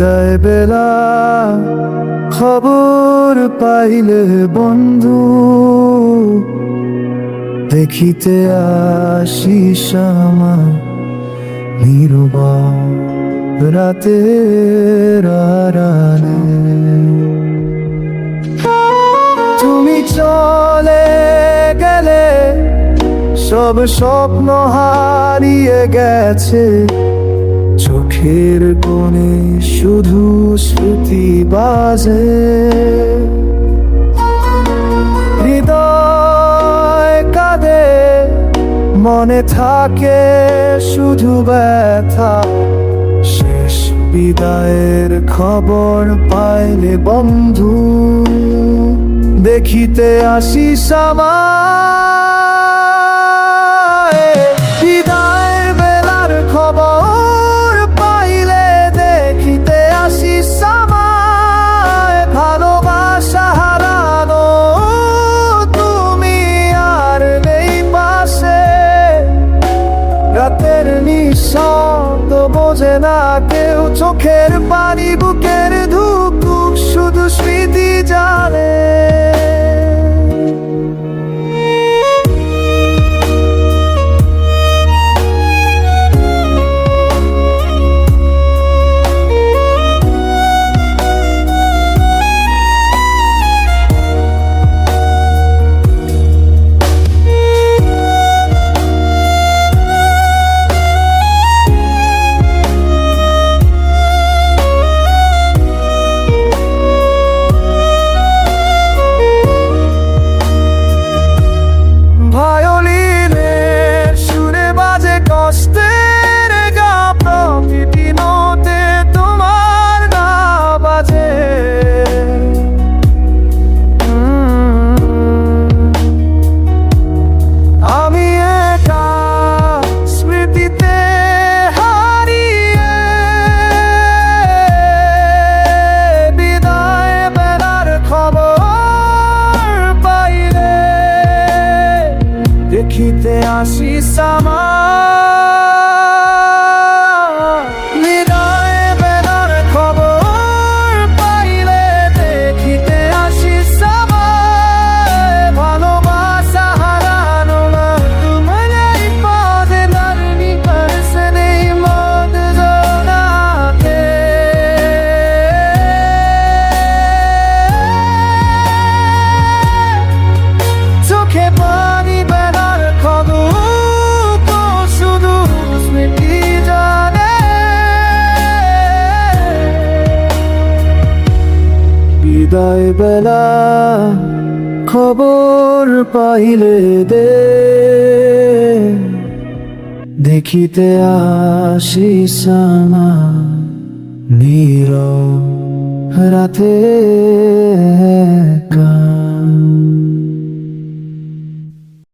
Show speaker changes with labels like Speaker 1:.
Speaker 1: বিদায় বেলা খবর পাইলে বন্ধু, দেখিতে আসিস আমার নিরবা রাতে রানে তুমি চলে গেলে সব স্বপ্ন হারিয়ে গেছে। চোখের কোণে শুধু স্মৃতি বাজে। হৃদয় কাঁদে, মনে থাকে শুধু ব্যথা। শেষ বিদায়ের খবর পাইলে বন্ধু, দেখিতে আসিস আমায় বোঝে না কেউ। চোখের পানি বুকের ধুক শুধু স্মৃতি জানে। দেখিতে আসিস আমার। বিদায় বেলা খবর পাইলে দে। দেখিতে আসিস নীর রাতে একা।